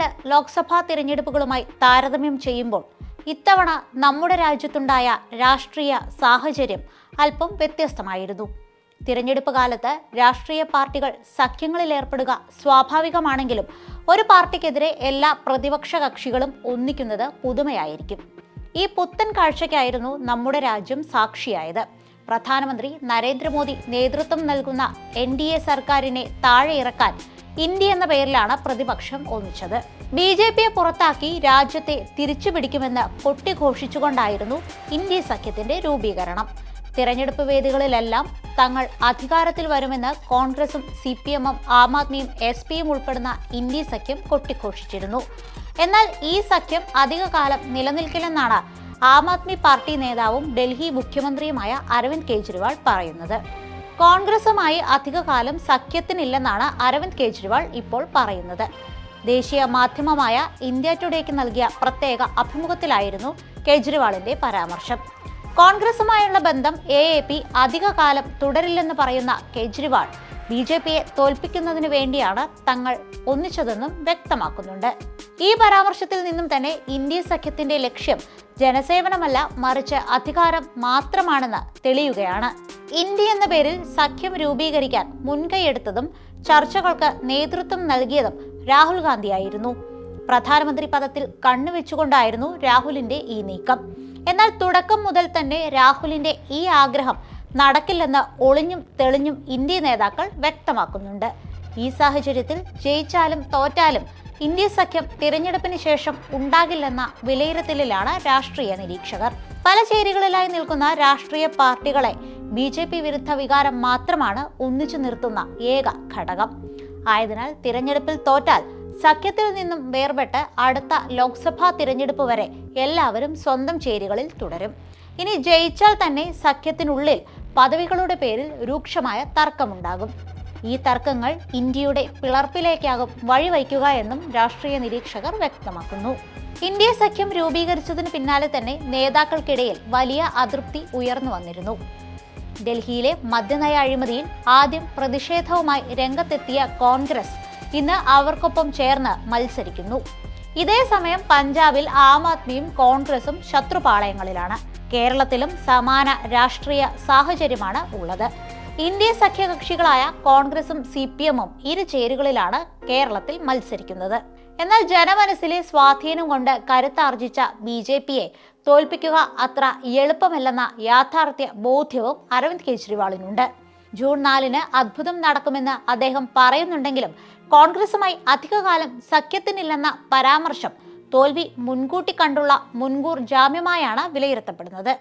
രണ്ട് ലോക്സഭാ തിരഞ്ഞെടുപ്പുകളുമായി താരതമ്യം ചെയ്യുമ്പോൾ ഇത്തവണ നമ്മുടെ രാജ്യത്തുണ്ടായ രാഷ്ട്രീയ സാഹചര്യം അല്പം വ്യത്യസ്തമായിരുന്നു. തിരഞ്ഞെടുപ്പ് കാലത്ത് രാഷ്ട്രീയ പാർട്ടികൾ സഖ്യങ്ങളിൽ ഏർപ്പെടുക സ്വാഭാവികമാണെങ്കിലും ഒരു പാർട്ടിക്കെതിരെ എല്ലാ പ്രതിപക്ഷ കക്ഷികളും ഒന്നിക്കുന്നത് പുതുമയായിരിക്കും. ഈ പുത്തൻ കാഴ്ചയ്ക്കായിരുന്നു നമ്മുടെ രാജ്യം സാക്ഷിയായത്. പ്രധാനമന്ത്രി നരേന്ദ്രമോദി നേതൃത്വം നൽകുന്ന എൻ ഡി എ സർക്കാരിനെ താഴെ ഇറക്കാൻ ഇന്ത്യ എന്ന പേരിലാണ് പ്രതിപക്ഷം ഒന്നിച്ചത്. ബി ജെ പിയെ പുറത്താക്കി രാജ്യത്തെ തിരിച്ചുപിടിക്കുമെന്ന് പൊട്ടിഘോഷിച്ചുകൊണ്ടായിരുന്നു ഇന്ത്യ സഖ്യത്തിന്റെ രൂപീകരണം. തിരഞ്ഞെടുപ്പ് വേദികളിലെല്ലാം തങ്ങൾ അധികാരത്തിൽ വരുമെന്ന് കോൺഗ്രസും സി പി എമ്മും ആം ആദ്മിയും എസ് പിയും ഉൾപ്പെടുന്ന ഇന്ത്യ സഖ്യം കൊട്ടിഘോഷിച്ചിരുന്നു. എന്നാൽ ഈ സഖ്യം അധികകാലം നിലനിൽക്കില്ലെന്നാണ് ആം ആദ്മി പാർട്ടി നേതാവും ഡൽഹി മുഖ്യമന്ത്രിയുമായ അരവിന്ദ് കെജ്രിവാൾ പറയുന്നത്. കോൺഗ്രസുമായി അധികകാലം സഖ്യത്തിനില്ലെന്നാണ് അരവിന്ദ് കെജ്രിവാൾ ഇപ്പോൾ പറയുന്നത്. ദേശീയ മാധ്യമമായ ഇന്ത്യ ടുഡേക്ക് നൽകിയ പ്രത്യേക അഭിമുഖത്തിലായിരുന്നു കെജ്രിവാളിന്റെ പരാമർശം. കോൺഗ്രസുമായുള്ള ബന്ധം എ എ പി അധികകാലം തുടരില്ലെന്ന് പറയുന്ന കെജ്രിവാൾ ബി ജെ പിയെ തോൽപ്പിക്കുന്നതിന് വേണ്ടിയാണ് തങ്ങൾ ഒന്നിച്ചതെന്നും വ്യക്തമാക്കുന്നുണ്ട്. ഈ പരാമർശത്തിൽ നിന്നും തന്നെ ഇന്ത്യ സഖ്യത്തിന്റെ ലക്ഷ്യം ജനസേവനമല്ല മറിച്ച് അധികാരം മാത്രമാണെന്ന് തെളിയുകയാണ്. ഇന്ത്യ എന്ന പേരിൽ സഖ്യം രൂപീകരിക്കാൻ മുൻകൈയെടുത്തതും ചർച്ചകൾക്ക് നേതൃത്വം നൽകിയതും രാഹുൽ ഗാന്ധിയായിരുന്നു. പ്രധാനമന്ത്രി പദത്തിൽ കണ്ണുവെച്ചുകൊണ്ടായിരുന്നു രാഹുലിന്റെ ഈ നീക്കം. എന്നാൽ തുടക്കം മുതൽ തന്നെ രാഹുലിന്റെ ഈ ആഗ്രഹം നടക്കില്ലെന്ന് ഒളിഞ്ഞും തെളിഞ്ഞും ഇന്ത്യ നേതാക്കൾ വ്യക്തമാക്കുന്നുണ്ട്. ഈ സാഹചര്യത്തിൽ ജയിച്ചാലും തോറ്റാലും ഇന്ത്യ സഖ്യം തിരഞ്ഞെടുപ്പിന് ശേഷം ഉണ്ടാകില്ലെന്ന വിലയിരുത്തലിലാണ് രാഷ്ട്രീയ നിരീക്ഷകർ. പല ചേരികളിലായി നിൽക്കുന്ന രാഷ്ട്രീയ പാർട്ടികളെ ബി ജെ പി വിരുദ്ധ വികാരം മാത്രമാണ് ഒന്നിച്ചു നിർത്തുന്ന ഏക ഘടകം. ആയതിനാൽ തിരഞ്ഞെടുപ്പിൽ തോറ്റാൽ സഖ്യത്തിൽ നിന്നും വേർപെട്ട് അടുത്ത ലോക്സഭാ തിരഞ്ഞെടുപ്പ് വരെ എല്ലാവരും സ്വന്തം ചേരികളിൽ തുടരും. ഇനി ജയിച്ചാൽ തന്നെ സഖ്യത്തിനുള്ളിൽ പദവികളുടെ പേരിൽ രൂക്ഷമായ തർക്കമുണ്ടാകും. ഈ തർക്കങ്ങൾ ഇന്ത്യയുടെ പിളർപ്പിലേക്കാകും വഴിവയ്ക്കുക എന്നും രാഷ്ട്രീയ നിരീക്ഷകർ വ്യക്തമാക്കുന്നു. ഇന്ത്യ സഖ്യം രൂപീകരിച്ചതിന് പിന്നാലെ തന്നെ നേതാക്കൾക്കിടയിൽ വലിയ അതൃപ്തി ഉയർന്നു വന്നിരുന്നു. ഡൽഹിയിലെ മദ്യനയ അഴിമതിയിൽ ആദ്യം പ്രതിഷേധവുമായി രംഗത്തെത്തിയ കോൺഗ്രസ് ഇന്ന് അവർക്കൊപ്പം ചേർന്ന് മത്സരിക്കുന്നു. ഇതേസമയം പഞ്ചാബിൽ ആം ആദ്മിയും കോൺഗ്രസും ശത്രുപാളയങ്ങളിലാണ്. കേരളത്തിലും സമാന രാഷ്ട്രീയ സാഹചര്യമാണ് ഉള്ളത്. ഇന്ത്യ സഖ്യകക്ഷികളായ കോൺഗ്രസും സി പി എമ്മും ഇരു ചേരുകളിലാണ് കേരളത്തിൽ മത്സരിക്കുന്നത്. എന്നാൽ ജനമനസ്സിലെ സ്വാധീനം കൊണ്ട് കരുത്താർജിച്ച ബി ജെ പിയെ തോൽപ്പിക്കുക അത്ര എളുപ്പമല്ലെന്ന യാഥാർത്ഥ്യ ബോധ്യവും അരവിന്ദ് കെജ്രിവാളിനുണ്ട്. ജൂൺ നാലിന് അത്ഭുതം നടക്കുമെന്ന് അദ്ദേഹം പറയുന്നുണ്ടെങ്കിലും കോൺഗ്രസുമായി അധികകാലം സഖ്യത്തിനില്ലെന്ന പരാമർശം തോൽവി മുൻകൂട്ടി കണ്ടുള്ള മുൻകൂർ ജാമ്യമായാണ് വിലയിരുത്തപ്പെടുന്നത്.